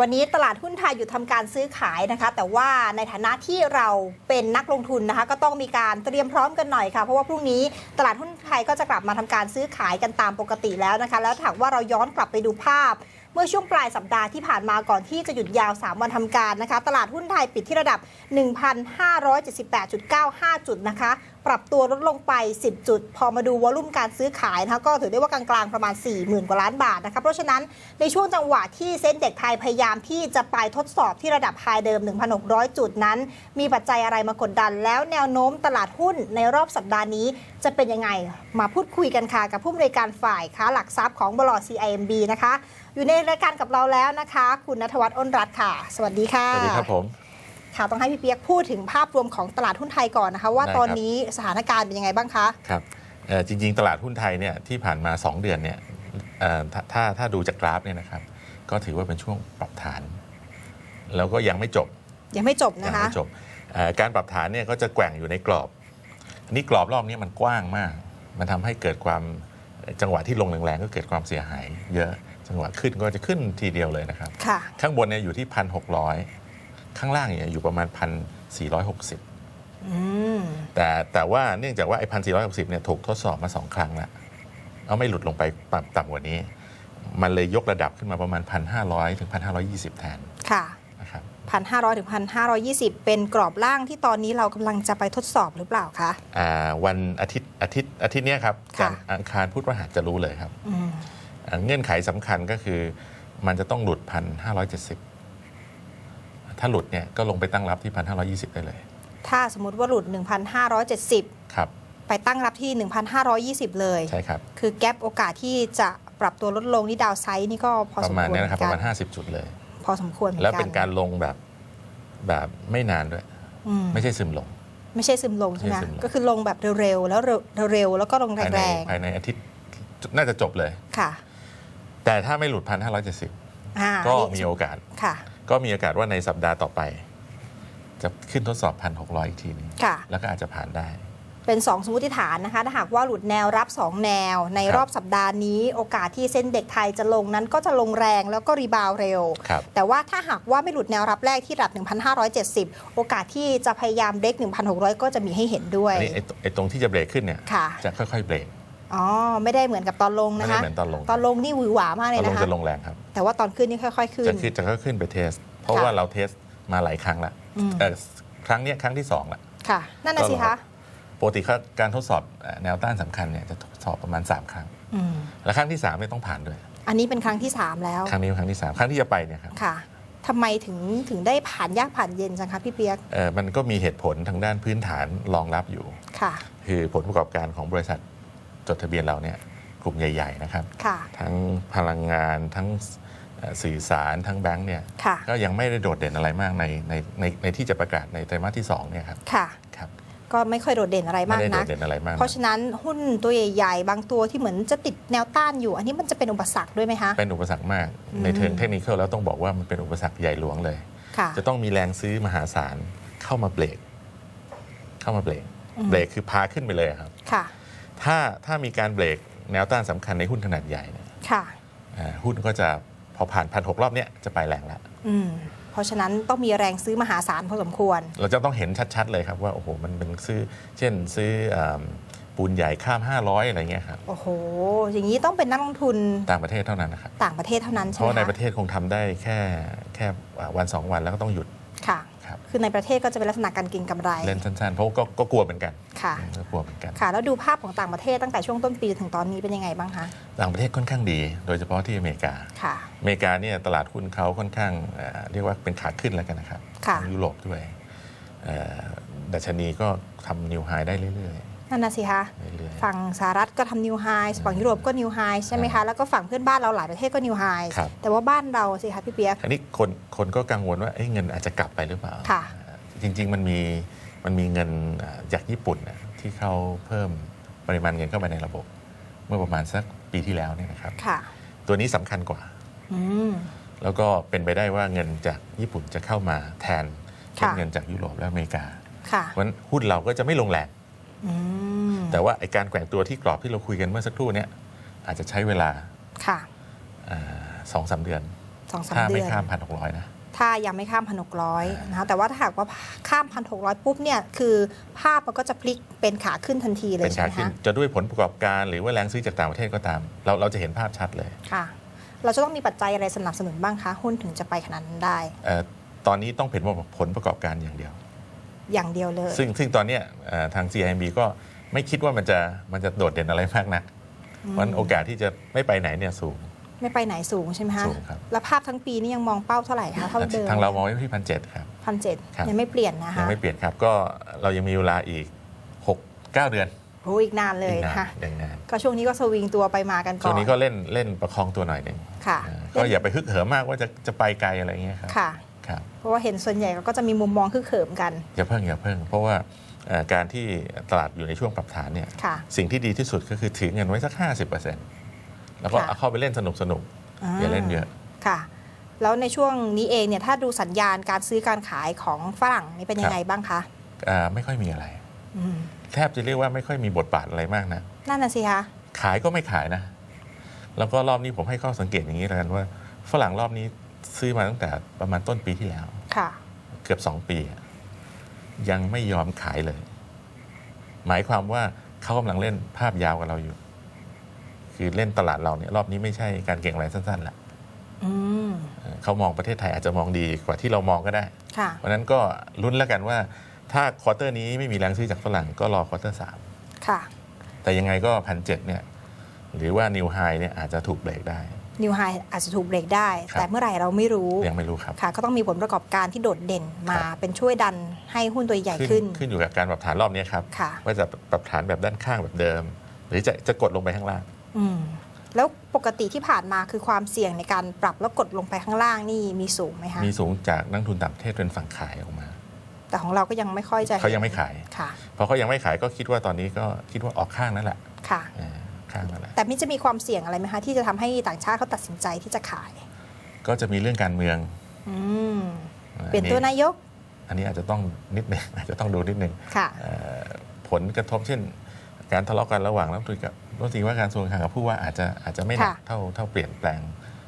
วันนี้ตลาดหุ้นไทยหยุดทำการซื้อขายนะคะ แต่ว่าในฐานะที่เราเป็นนักลงทุนนะคะ ก็ต้องมีการเตรียมพร้อมกันหน่อยค่ะ เพราะว่าพรุ่งนี้ตลาดหุ้นไทยก็จะกลับมาทำการซื้อขายกันตามปกติแล้วนะคะ แล้วถามว่าเราย้อนกลับไปดูภาพ เมื่อช่วงปลายสัปดาห์ที่ผ่านมาก่อนที่จะหยุดยาว 3 วันทำการนะคะ ตลาดหุ้นไทยปิดที่ระดับ 1,578.95 จุดนะคะ ปรับตัวลดลงไป 10 จุด พอมาดูวอลุ่มการซื้อขายนะคะก็ถือได้ว่ากลางๆประมาณ 40,000 กว่าล้านบาทนะคะ เพราะฉะนั้นในช่วงจังหวะที่เซ็นเด็กไทยพยายามที่จะไปทดสอบที่ระดับไฮเดิม 1,600 จุดนั้น มีปัจจัยอะไรมากดดัน แล้วแนวโน้มตลาดหุ้นในรอบสัปดาห์นี้จะเป็นยังไงมาพูดคุยกันค่ะกับผู้อำนวยการฝ่ายค้าหลักทรัพย์ของบล CIMB นะคะ อยู่ในรายการกับเราแล้วนะคะ คุณนัทวัฒน์อ้นรัตน์ค่ะ สวัสดีค่ะ สวัสดีครับผมค่ะต้องให้พี่เปียกพูดถึงภาพรวมของตลาดหุ้นไทยก่อนนะคะ ว่าได้ครับตอนนี้สถานการณ์เป็นยังไงบ้างคะครับเอ่อจริง ๆ ตลาดหุ้นไทยเนี่ยที่ผ่านมา 2 เดือนเนี่ยเอ่อถ้าถ้าถ้าดูจากกราฟเนี่ยนะครับ ก็ถือว่าเป็นช่วงปรับฐาน แล้วก็ยังไม่จบ ยังไม่จบยันะคะไม่จบเอ่อการปรับฐานเนี่ยก็จะแกว่งอยู่ในกรอบอันนี้กรอบรอบนี้มันกว้างมาก มันทำให้เกิดความจังหวะที่ลงแรงๆก็เกิดความเสียหาย เยอะ จังหวะขึ้นก็จะขึ้นทีเดียวเลยนะครับ ค่ะ ข้างบนเนี่ยอยู่ที่พันหกร้อยข้างล่างเนี่ยอยู่ประมาณพันสี่ร้อยหกสิบอืม แต่แต่ว่าเนื่องจากว่าไอ้พันสี่ร้อยหกสิบเนี่ยถูกทดสอบมาสองครั้งแล้วเอาไม่หลุดลงไปต่ำต่ำกว่านี้ มันเลยยกระดับขึ้นมาประมาณพันห้าร้อยถึงพันห้าร้อยี่สิบแทนค่ะ นะครับพันห้าร้อยถึงพันห้าร้อยี่สิบเป็นกรอบล่างที่ตอนนี้เรากำลังจะไปทดสอบหรือเปล่าคะ อ่าวันอาทิตย์อาทิตย์อาทิตย์เนี้ยครับค่ะ จันทร์อังคารพุธพฤหัสจะรู้เลยครับ อืมอ่า เงื่อนไขสำคัญก็คือ มันจะต้องหลุดพันห้าร้อยเจ็ดสิบถ้าหลุดเนี่ยก็ลงไปตั้งรับที่พันห้าร้อยี่สิบได้เลย ถ้าสมมติว่าหลุด 1,570 ครับ ไปตั้งรับที่ 1,520 เลยใช่ครับ คือแกลบโอกาสที่จะปรับตัวลดลงนี่ดาวไซด์นี่ก็พอปสมระมาณควรเนี้ยเหนะครับมืปอนระกัมาณนห้าสิบจุดเลย พอสมควรเหมือนกันแล้วเป็นการลงแบบแบบไม่นานด้วยอืมไม่ใช่ซึมลง ไม่ใช่ซึมลงใช่ไหมไม่ใช่ซึมลงก็คือลงแบบเร็วๆแล้วเร็วๆแล้วก็ลงภายในแรงภายในอาทิตย์น่าจะจบเลยๆค่ะ แต่ถ้าไม่หลุดพันห้าร้อยเจ็ดสิบอ่าก็นี่มีโอกาสค่ะก็มีโอกาสว่าในสัปดาห์ต่อไป จะขึ้นทดสอบพันหกร้อยอีกทีหนึงค่ะแล้วก็อาจจะผ่านได้ เป็น 2 สมมติฐานนะคะ ถ้าหากว่าหลุดแนวรับ 2 แนว ในครับรอบสัปดาห์นี้ โอกาสที่เส้นเด็กไทยจะลงนั้นก็จะลงแรงแล้วก็รีบาวด์เร็วครับแต่ว่าถ้าหากว่าไม่หลุดแนวรับแรกที่ระดับ 1,570 โอกาสที่จะพยายามเด็ก1,600 ก็จะมีให้เห็นด้วยอันนี้ไอ้ตไอ้ตรงที่จะเบรกขึ้นเนี่ยค่ะจะค่อยๆเบรก อ๋อไม่ได้เหมือนกับตอนลงไม่นะได้คะเหมือนตอนลง ตอนลงนี่หวือหวามากเลตยอนลงนะคะจะลงแรงครับ แต่ว่าตอนขึ้นนี่ค่อยๆขึ้น จะขึ้นจะค่อยๆขึ้นไปเทส เพราะค่ะว่าเราเทสมาหลายครั้งแล้วอืม เอ่อครั้งเนี้ยครั้งที่สองละ ค่ะ นั่นน่ะสิคะปกติการทดสอบเอ่อแนวต้านสำคัญเนี่ยจะทดสอบประมาณ 3 ครั้ง อืมและครั้งที่3เนี่ยต้องผ่านด้วย อันนี้เป็นครั้งที่ 3 แล้ว ครั้งนี้เป็นครั้งที่สามครั้งที่จะไปเนี่ยครับค่ะทำไมถึงถึงได้ผ่านยากผ่านเย็นจังคะพี่เปียก เอ่อมันก็มีเหตุผลทางด้านพื้นฐานรองรับอยู่ ค่ะ คือผลประกอบการของบริษัท จดทะเบียนเราเนี่ยกลุ่มใหญ่ ๆ นะครับค่ะทั้งพลังงานทั้งเอ่อสื่อสารทั้งแบงก์เนี่ยค่ะก็ยังไม่ได้โดดเด่นอะไรมากในในในในที่จะประกาศในไตรมาสที่2เนี่ยครับค่ะครับก็ไม่ค่อยโดดเด่นอะไรไม่มากได้โดนัดกเด่นอะไรมากเพราะฉะนั้นหุ้นตัวใหญ่ๆ บางตัวที่เหมือนจะติดแนวต้านอยู่ อันนี้มันจะเป็นอุปสรรคด้วยไหมคะ เป็นอุปสรรคมากอืมในเชิงเทคนิคแล้วต้องบอกว่ามันเป็นอุปสรรคใหญ่หลวงเลยค่ะจะต้องมีแรงซื้อมหาศาลเข้ามาเบรก เข้ามาเบรกอืมเบรกคือพาขึ้นไปเลยครับค่ะ ถ้าถ้ามีการเบรกแนวต้านสำคัญในหุ้นขนาดใหญ่เนี่ยค่ะอ่าหุ้นก็จะพอผ่านพันหกรอบเนี้ยจะไปแรงแล้วอืมเพราะฉะนั้นต้องมีแรงซื้อมหาศาลพอสมควร เราจะต้องเห็นชัดๆเลยครับว่าโอ้โหมันเป็นซื้อ เช่นซื้ออ่าปูนใหญ่ข้าม 500 อะไรเงี้ยครับโอ้โห อย่างนี้ต้องเป็นนักลงทุนต่างประเทศเท่านั้นนะครับต่างประเทศเท่านั้นเพใช่ไหราะมว่าในปคะระเทศคงทำได้แค่แค่วันสองวันแล้วก็ต้องหยุดค่ะครับคือในประเทศก็จะเป็นลักษณะการเกินกำไร เล่นสั้นๆ เพราะก็ก็กลัวเหมือนกัน ค่ะก็กลัวเหมือนกันค่ะ แล้วดูภาพของต่างประเทศตั้งแต่ช่วงต้นปีถึงตอนนี้เป็นยังไงบ้างคะ ต่างประเทศค่อนข้างดี โดยเฉพาะที่อเมริกาค่ะอเมริกาเนี่ยตลาดหุ้นเขาค่อนข้างเอ่อเรียกว่าเป็นขาขึ้นแล้วกันนะครับค่ะทางยุโรปด้วยเอ่อดัชนีก็ทำนิวไฮได้เรื่อยนั่นนะสิคะๆเรื่อยฝั่งสหรัฐก็ทำนิวไฮฝั่งยุโรปก็นิวไฮใช่ไหมคะแล้วก็ฝั่งเพื่อนบ้านเราหลายประเทศก็นิวไฮครับแต่ว่าบ้านเราสิคะพี่เปียกๆอันนี้คนคนก็กังวลว่าเอ๊ะเงินอาจจะกลับไปหรือเปล่าค่ะจริง ๆ มันมี มันมีเงินเอ่อจากญี่ปุ่นน่ะที่เขาเพิ่มปริมาณเงินเข้าไปในระบบ เมื่อประมาณสักปีที่แล้วเนี่ยนะครับค่ะตัวนี้สำคัญกว่าอืมแล้วก็เป็นไปได้ว่าเงินจากญี่ปุ่นจะเข้ามาแทนค่ะเงินจากยุโรปและอเมริกาค่ะเพราะฉะนั้นหุ้นเราก็จะไม่ลงแรงอืมแต่ว่าไอการแกว่งตัวที่กรอบที่เราคุยกันเมื่อสักครู่เนี้ยอาจจะใช้เวลาค่ะสองสามเดือนสองสามถ้าเดืไม่อนข้ามพันหกร้อยนะ ถ้ายังไม่ข้ามพันหกร้อยนะคะแต่ว่าถ้าหากว่าข้ามพันหกร้อยปุ๊บเนี่ยคือภาพมันก็จะพลิกเป็นขาขึ้นทันทีเลยเป็นใช่ขาไหมขึ้นคะจะด้วยผลประกอบการหรือว่าแรงซื้อจากต่างประเทศก็ตาม เราเราจะเห็นภาพชัดเลยค่ะ เราจะต้องมีปัจจัยอะไรสนับสนุนบ้างคะหุ้นถึงจะไปขนาดนั้นได้เอ่อตอนนี้ต้องเป็นผลประกอบการอย่างเดียว อย่างเดียวเลย ซึ่งซึ่งตอนเนี้ยเอ่อทาง CIMB ก็ไม่คิดว่ามันจะมันจะโดดเด่นอะไรมากนักเพราะฉะนั้นโอกาสที่จะไม่ไปไหนเนี่ยสูง ไม่ไปไหนสูงใช่ไหมคะสูงครับ แล้วภาพทั้งปีนี่ยังมองเป้าเท่าไหร่คะเท่าเดิมทางเรามองไว้ที่พันเจ็ดครับพันเจ็ดครับยังไม่เปลี่ยนนะยังคะไม่เปลี่ยนครับก็เรายังมีเวลาอีก 6 9 เดือนโอ้อีกนานเลยอีกนานค่ะยังนานก็ช่วงนี้ก็สวิงตัวไปมากันก่อนช่วงนี้ก็เล่นเล่นประคองตัวหน่อยหนึ่งค่ะเออก็อย่าไปฮึกเหิมมากว่าจะจะไปไกลอะไรเงี้ยครับค่ะครับเพราะว่าเห็นส่วนใหญ่ก็จะมีมุมมองคือเขิมกันอย่าเพิ่งอย่าเพิ่ง เพราะว่าเอ่อการที่ตลาดอยู่ในช่วงปรับฐานเนี่ยค่ะสิ่งที่ดีที่สุดก็คือถือเงินไว้สัก 50% แล้วก็ค่ะ เอาเข้าไปเล่นสนุกสนุกๆอย่าเล่นเยอะ ค่ะ แล้วในช่วงนี้เองเนี่ยถ้าดูสัญญาณการซื้อการขายของฝรั่งนี่เป็นยังไงบ้างคะอ่าไม่ค่อยมีอะไร อืมแทบจะเรียกว่าไม่ค่อยมีบทบาทอะไรมากนะ นั่นน่ะสิคะขายก็ไม่ขายนะ แล้วก็รอบนี้ผมให้ข้อสังเกตอย่างนี้แล้วกันว่า ฝรั่งรอบนี้ซื้อมาตั้งแต่ประมาณต้นปีที่แล้ว ค่ะ เกือบสองปีอะยังไม่ยอมขายเลย หมายความว่าเขากำลังเล่นภาพยาวกับเราอยู่ คือเล่นตลาดเราเนี่ยรอบนี้ไม่ใช่การเก่งอะไรสั้นๆละอืมเออเขามองประเทศไทยอาจจะมองดีกว่าที่เรามองก็ได้ค่ะเพราะฉะนั้นก็ลุ้นแล้วกันว่า ถ้าควอเตอร์นี้ไม่มีแรงซื้อจากฝรั่งก็รอควอเตอร์สามค่ะแต่ยังไงก็พันเจ็ดเนี่ยหรือว่านิวไฮเนี่ยอาจจะถูกเบรกได้นิวไฮอาจจะถูกเบรกได้ครับแต่เมื่อไหร่เราไม่รู้ยังไม่รู้ครับค่ะ ก็ต้องมีผลประกอบการที่โดดเด่นมาครับเป็นช่วยดันให้หุ้นตัวใหญ่ขึ้นขึ้น ขึ้นอยู่กับการปรับฐานรอบนี้ครับค่ะว่าจะปรับฐานแบบด้านข้างแบบเดิม หรือจะจะกดลงไปข้างล่าง อืมแล้วปกติที่ผ่านมาคือความเสี่ยงในการปรับแล้วกดลงไปข้างล่างนี่มีสูงไหมคะ มีสูงจากนักทุนต่างประเทศเป็นฝั่งขายออกมา แต่ของเราก็ยังไม่ค่อยจะเขายังไม่ขายค่ะพอเขายังไม่ขายก็คิดว่าตอนนี้ก็คิดว่าออกข้างนั่นแหละค่ะเออข้างนั่นแหละแต่มิจะมีความเสี่ยงอะไรไหมคะที่จะทำให้ต่างชาติเขาตัดสินใจที่จะขาย ก็จะมีเรื่องการเมืองอืมอัเปลี่ยนตัวนายก อันนี้อาจจะต้องนิดหนึงอาจจะต้องดูนิดหนึงค่ะเอ่อผลกระทบเช่น การทะเลาะกันระหว่างรัฐมนตรีกับรัฐมนตรีว่าการกระทรวงการคลังกับผู้ว่าอาจจะอาจจะไม่หนักค่ะ เท่าเท่าเปลี่ยนแปลง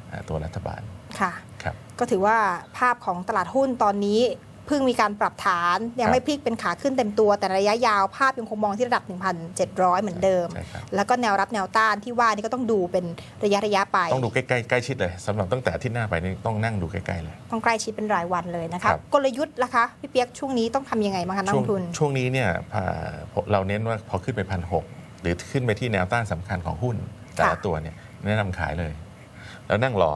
เอ่อตัวรัฐบาลค่ะ ครับ ก็ถือว่าภาพของตลาดหุ้นตอนนี้ เพิ่งมีการปรับฐาน ยังครับไม่พลิกเป็นขาขึ้นเต็มตัว แต่ระยะยาวภาพยังคงมองที่ระดับ 1,700 เหมือนเดิมใช่ครับแล้วก็แนวรับแนวต้านที่ว่านี่ก็ต้องดูเป็นระยะระยะไป ต้องดูใกล้ๆใกล้ชิดเลยสำหรับตั้งแต่อาที่หน้าไปนี่ต้องนั่งดูใกล้ๆเลยต้องใกล้ชิดเป็นรายวันเลยนะคะครับกลยุทธ์ล่ะคะพี่เปียกช่วงนี้ต้องทำยังไงบ้างคะนักช่ลวงงทุนช่วงนี้เนี่ยพาเราเน้นว่าพอขึ้นไปพันหกหรือขึ้นไปที่แนวต้านสำคัญของหุ้น แต่ละค่ะตัวเนี่ยแนะนำขายเลย แล้วนั่งรอ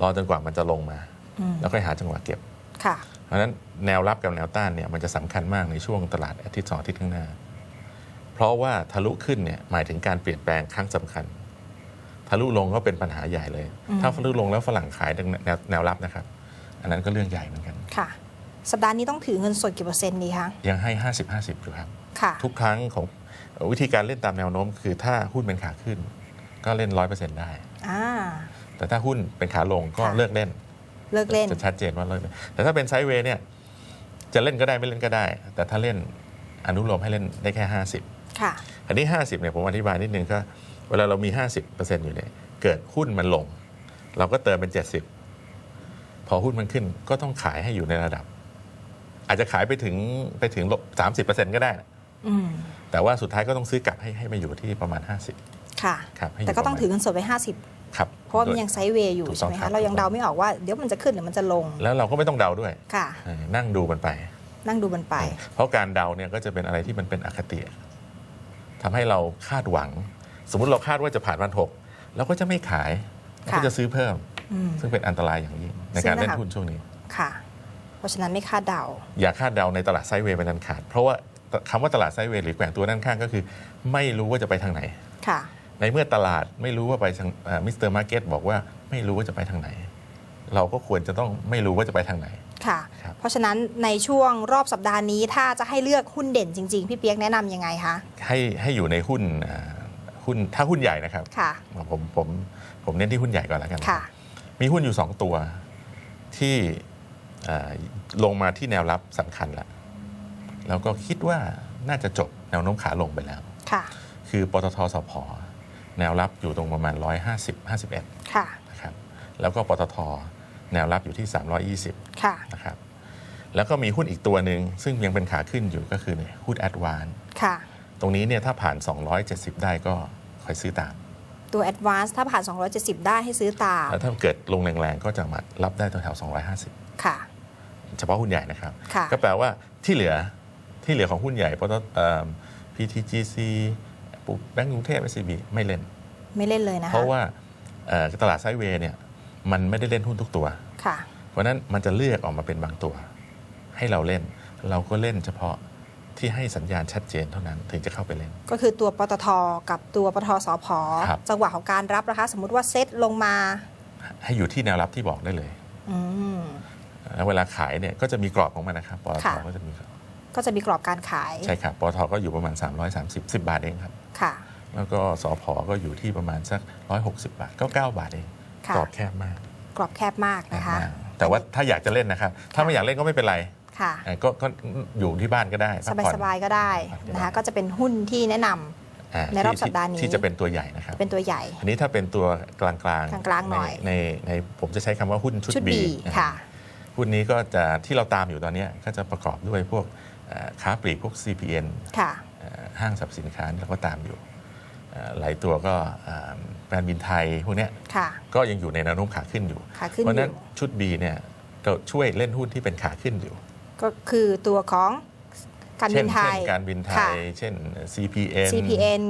รอจนกว่ามันจะลงมาอืมแล้วค่อยหาจังหวะเก็บค่ะ เพราะฉะนั้นแนวรับกับแนวต้านเนี่ยมันจะสำคัญมากในช่วงตลาดอาทิตย์สองอาทิตย์ข้างหน้า เพราะว่าทะลุขึ้นเนี่ยหมายถึงการเปลี่ยนแปลงครั้งสำคัญ ทะลุลงก็เป็นปัญหาใหญ่เลยอืมถ้าทะลุลงแล้วฝรั่งขายแนวแนวรับนะครับ อันนั้นก็เรื่องใหญ่เหมือนกันค่ะสัปดาห์นี้ต้องถือเงินสดกี่เปอร์เซ็นต์ดีคะ ยังให้ 50 50อยู่ครับค่ะทุกครั้งของวิธีการเล่นตามแนวโน้ม คือถ้าหุ้นเป็นขาขึ้น ก็เล่นร้อยเปอร์เซ็นต์ได้อ่าแต่ถ้าหุ้นเป็นขาลงก็ค่ะเลิกเล่น เลิกเล่น จะชัดเจนว่าเลิกเล่นแต่ถ้าเป็นไซด์เวย์เนี่ยจะเล่นก็ได้ไม่เล่นก็ได้ แต่ถ้าเล่นอนุโลมให้เล่นได้แค่ 50 ค่ะ อันนี้ 50เนี่ยผมอธิบายนิดนึงก็เวลาเรามี 50%อยู่เนี่ยเกิดหุ้นมันลง เราก็เติมเป็น 70 พอหุ้นมันขึ้นก็ต้องขายให้อยู่ในระดับ อาจจะขายไปถึงไปถึงลบ30%ก็ได้อืมแต่ว่าสุดท้ายก็ต้องซื้อกลับให้ให้มาอยู่ที่ประมาณ 50 ค่ะครับให้ยู่แต่ก็ต้องประมาณถือเงินสดไว้ครับ50 เพราะว่ามันยังไซด์เวย์อยู่ถูกต้ใช่องไหมครัคะบ เรายังเดาไม่ออกว่าเดี๋ยวมันจะขึ้นหรือมันจะลงแล้วเราก็ไม่ต้องเดาด้วยค่ะ เออนั่งดูมันไป นั่งดูมันไป เพราะการเดาเนี่ยก็จะเป็นอะไรที่มันเป็นอคติทำให้เราคาดหวัง สมมุติเราคาดว่าจะผ่านพันหกเราก็จะไม่ขายเราก็จะซื้อเพิ่ม อืม ซึ่งเป็นอันตรายอย่างยิ่งในการเล่นหุ้นช่วงนี้ ค่ะ เพราะฉะนั้นไม่คาดเดา อย่าคาดเดาในตลาดไซด์เวย์เป็นอันขาด เพราะว่าคำว่าตลาดไซด์เวย์หรือแกว่งตัวด้านข้างก็คือ ไม่รู้ว่าจะไปทางไหน ค่ะ ในเมื่อตลาดไม่รู้ว่าไปทางมิสเตอร์มาร์เก็ตบอกว่าไม่รู้ว่าจะไปทางไหน เราก็ควรจะต้องไม่รู้ว่าจะไปทางไหนค่ะครับเพราะฉะนั้นในช่วงรอบสัปดาห์นี้ถ้าจะให้เลือกหุ้นเด่นจริง ๆ พี่เปียกแนะนำยังไงคะให้ให้อยู่ในหุ้นอ่าหุ้นถ้าหุ้นใหญ่นะครับค่ะผมผมผมเน้นที่หุ้นใหญ่ก่อนแล้วกันค่ะมีหุ้นอยู่ 2 ตัวที่อ่าลงมาที่แนวรับสำคัญแล้วแล้วก็คิดว่าน่าจะจบแนวโน้มขาลงไปแล้วค่ะคือปตทสพ แนวรับอยู่ตรงประมาณ 150 51ค่ะนะครับแล้วก็ปตทแนวรับอยู่ที่ 320ค่ะนะครับแล้วก็มีหุ้นอีกตัวหนึ่งซึ่งยังเป็นขาขึ้นอยู่ก็คือเนี่ยหุ้นแอดวานค่ะตรงนี้เนี่ยถ้าผ่าน 270 ได้ก็คอยซื้อตาม ตัว Advance ถ้าผ่าน 270 ได้ให้ซื้อตามแล้วถ้าเกิดลงแรงๆ ก็จะมารับได้แถวๆ250 ค่ะ เฉพาะหุ้นใหญ่นะครับค่ะก็แปลว่าที่เหลือที่เหลือของหุ้นใหญ่เพราะว่าเอิ่ม PTGC ปุ๊บแบงก์กรุงเทพ SCB ไม่เล่น ไม่เล่นเลยนะคะเพราะว่าเอ่อตลาดไซด์เวย์เนี่ยมันไม่ได้เล่นหุ้นทุกตัวค่ะเพราะฉะนั้นมันจะเลือกออกมาเป็นบางตัว ให้เราเล่น เราก็เล่นเฉพาะที่ให้สัญญาณชัดเจนเท่านั้นถึงจะเข้าไปเล่น ก็คือตัวปตทกับตัวปตทสพครับจังหวะของการรับนะคะ สมมุติว่าเซ็ตลงมา ให้อยู่ที่แนวรับที่บอกได้เลยอืมแล้วเวลาขายเนี่ยก็จะมีกรอบของมันนะครับปตทค่ะก็จะมีกรอบก็จะมีกรอบการขาย ใช่ครับปตทก็อยู่ประมาณ 330 10 บาทเองครับค่ะ แล้วก็สอพอก็อยู่ที่ประมาณสัก 160 บาท ก็ 9 บาทเองค่ะกรอบแคบมาก กรอบแคบมากนะคะแบมากแต่ว่าถ้าอยากจะเล่นนะครับ ถ้าไม่อยากเล่นก็ไม่เป็นไรค่ะอะก็ก็อยู่ที่บ้านก็ได้พักผ่อนสบายๆก็ได้นะคะก็จะเป็นหุ้นที่แนะนำอะในรอบที่สัปดาห์นี้ที่จะเป็นตัวใหญ่นะครับเป็นตัวใหญ่ อันนี้ถ้าเป็นตัวกลางๆกลางๆหน่อยในในในผมจะใช้คำว่าหุ้นชุดชุด B B นะค่ะหุ้นนี้ก็จะที่เราตามอยู่ตอนเนี้ยก็จะประกอบด้วยพวกเอ่อค้าปลีกพวก CPN ค่ะเอ่อห้างสรรพสินค้าเราก็ตามอยู่เอ่อ หลายตัวก็เอ่อการบินไทยพวกเนี้ยค่ะก็ยังอยู่ในแนวโน้มขาขึ้นอยู่ขาขึ้นเพราะอฉะนั้นยู่ชุด B เนี่ยก็ช่วยเล่นหุ้นที่เป็นขาขึ้นอยู่ ก็คือตัวของการเช่บินนไทเช่นยการบินไทค่ะยเช่น CPN CPN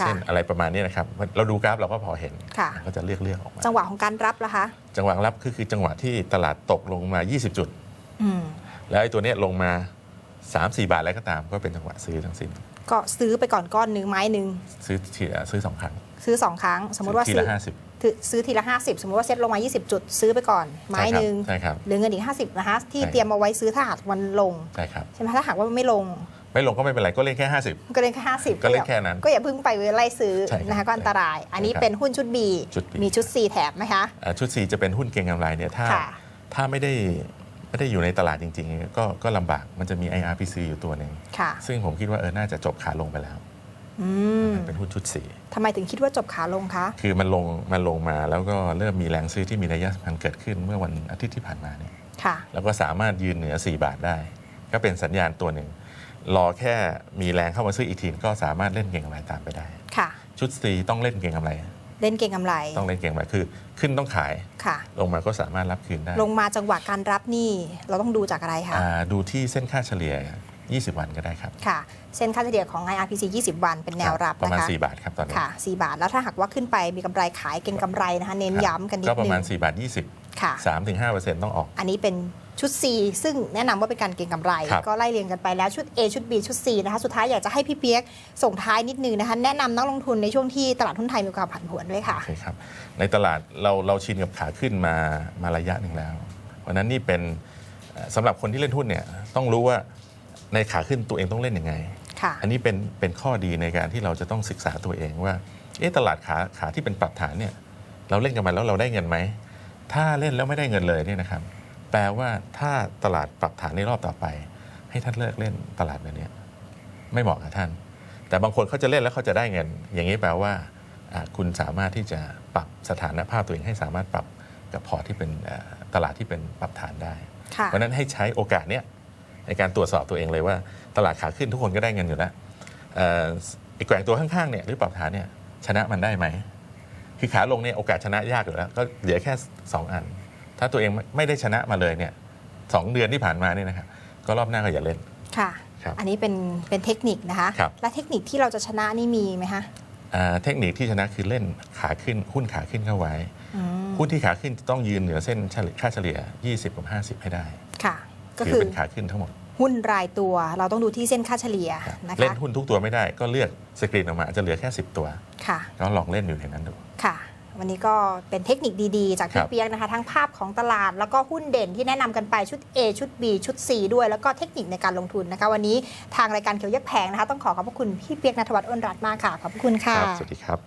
ค่ะเช่นอะไรประมาณนี้นะครับ เราดูกราฟเราก็พอเห็นค่ะก็จะเลือกเลือกออกมาจังหวะของการรับล่ะคะ จังหวะรับคือคือจังหวะที่ตลาดตกลงมา 20 จุดอืมแล้วไอ้ตัวเนี้ยลงมา 3-4 บาทแล้วก็ตาม ก็เป็นจังหวะซื้อทั้งสิ้น ก็ซื้อไปก่อนก้อนหนึ่งไม้หนึ่งซื้อทีละซื้อสองครั้ง ซื้อสองครั้ง สมมติว่าทีซื้อละห้าสิบถือซื้อทีละ 50 สมมติว่าเซ็ตลงมา 20 จุด ซื้อไปก่อน ไม้หนึ่งใช่ครับเหลือเงินอีก 50 นะคะ ที่ใช่เตรียมเอาไว้ซื้อถ้าหากมันลง ใช่ครับใช่ไหมถ้าหากว่ามันไม่ลง ไม่ลงก็ไม่เป็นไรก็เล่นแค่ 50 ก็เล่นแค่50 ก็เล่นแค่นั้น ก็อย่าเพิ่งไปไล่ซื้อใช่ครับนะคะก็อันตราย อันนี้ใช่ครับเป็นหุ้นชุด B ชุด B มีชุด C แถบไหมคะอ่าชุด C จะเป็นหุ้นเก็งกำไรเนี่ยถ้าค่ะถ้าไม่ได้ ไม่ได้อยู่ในตลาดจริงๆ ก็ก็ลำบากมันจะมี IRPC อยู่ตัวหนึ่งค่ะซึ่งผมคิดว่าเออน่าจะจบขาลงไปแล้วอืมเป็นหุ้นชุด C ทำไมถึงคิดว่าจบขาลงคะคือมันลงมันลงมาแล้วก็เริ่มมีแรงซื้อที่มีนัยสำคัญเกิดขึ้นเมื่อวันอาทิตย์ที่ผ่านมาเนี่ยค่ะ แล้วก็สามารถยืนเหนือ 4 บาทได้ ก็เป็นสัญญาณตัวหนึ่งรอแค่มีแรงเข้ามาซื้ออีกทีก็สามารถเล่นเก่งกำไรตามไปได้ ค่ะ ชุด C ต้องเล่นเก่งกำไร เล่นเก่งกำไร ต้องเล่นเก่งกำไรคือ ขึ้นต้องขายค่ะ ลงมาก็สามารถรับคืนได้ลงมาจังหวะการรับนี่เราต้องดูจากอะไรคะอ่าดูที่เส้นค่าเฉลี่ย 20 วันก็ได้ครับค่ะ เส้นค่าเฉลี่ยของ IRPC 20 วันเป็นแนวรับประมาณนะคะ4บาทครับตอนนี้ค่ะ4บาทแล้วถ้าหากว่าขึ้นไปมีกำไรขายเก่งกำไรนะคะเน้นย้ำกันนิดก็ประนึมาณง4บาท20 ค่ะ 3-5%ต้องออก อันนี้เป็นชุด C ซึ่งแนะนำว่าเป็นการเก็งกำไร ครับก็ไล่เรียงกันไปแล้วชุด A ชุด B ชุด C นะคะสุดท้ายอยากจะให้พี่เปียกส่งท้ายนิดนึงนะคะแนะนำนักลงทุนในช่วงที่ตลาดหุ้นไทยมีความผันผวนด้วยค่ะ โอเคครับในตลาดเราเราชินกับขาขึ้นมามาระยะหนึ่งแล้วเพราะฉะนั้นนี่เป็นเอ่อสำหรับคนที่เล่นหุ้นเนี่ยต้องรู้ว่าในขาขึ้นตัวเองต้องเล่นยังไง ค่ะ อันนี้เป็นเป็นข้อดีในการที่เราจะต้องศึกษาตัวเองว่าเอ๊ะตลาดขาขาที่เป็นปรับฐานเนี่ยเราเล่นกันมาแล้วเราได้เงินไหม ถ้าเล่นแล้วไม่ได้เงินเลยเนี่ยนะครับ แปลว่าถ้าตลาดปรับฐานในรอบต่อไป ให้ท่านเลิกเล่นตลาดแบบเนี้ยไม่เหมาะกับท่าน แต่บางคนเขาจะเล่นแล้วเขาจะได้เงิน อย่างนี้แปลว่าอ่าคุณสามารถที่จะปรับสถานภาพตัวเองให้สามารถปรับกับพอร์ตที่เป็นเอ่อตลาดที่เป็นปรับฐานได้ค่ะเพราะฉะนั้นให้ใช้โอกาสเนี้ยในการตรวจสอบตัวเองเลยว่า ตลาดขาขึ้นทุกคนก็ได้เงินอยู่แล้วเอ่อไอ้แกว่งตัวข้างๆเนี่ยหรือปรับฐานเนี่ยชนะมันได้ไหม คือขาลงเนี่ยโอกาสชนะยากอยู่แล้ว ก็เหลือแค่ 2 อัน ถ้าตัวเองไม่ไม่ได้ชนะมาเลยเนี่ยสองเดือนที่ผ่านมาเนี่ยนะครับก็รอบหน้าก็อย่าเล่นค่ะครับอันนี้เป็นเป็นเทคนิคนะคะครับและเทคนิคที่เราจะชนะนี่มีไหมคะอ่าเทคนิคที่ชนะคือเล่นขาขึ้นหุ้นขาขึ้นเข้าไว้อืมหุ้นที่ขาขึ้นจะต้องยืนเหนือเส้นเฉลี่ยค่าเฉลี่ย 20 กับ 50 ให้ได้ค่ะก็ถือคือเป็นขาขึ้นทั้งหมด หุ้นรายตัว เราต้องดูที่เส้นค่าเฉลี่ยครับนะเล่นคะหุ้นทุกตัวไม่ได้ก็เลือกสกรีนออกมาอาจจะเหลือแค่ 10 ตัวค่ะก็ลองเล่นอยู่ในนั้นดูค่ะ วันนี้ก็เป็นเทคนิคดีๆ จากครัพี่บเปียกนะคะ ทั้งภาพของตลาดแล้วก็หุ้นเด่นที่แนะนำกันไปชุด A ชุด B ชุด C ด้วยแล้วก็เทคนิคในการลงทุนนะคะ วันนี้ทางรายการเขียวยักแพงนะคะ ต้องขอขอบพระคุณพี่เปียกนัทวัฒน์อ้นรัตน์มากค่ะขอบพระคุณค่ะครับสวัสดีครับ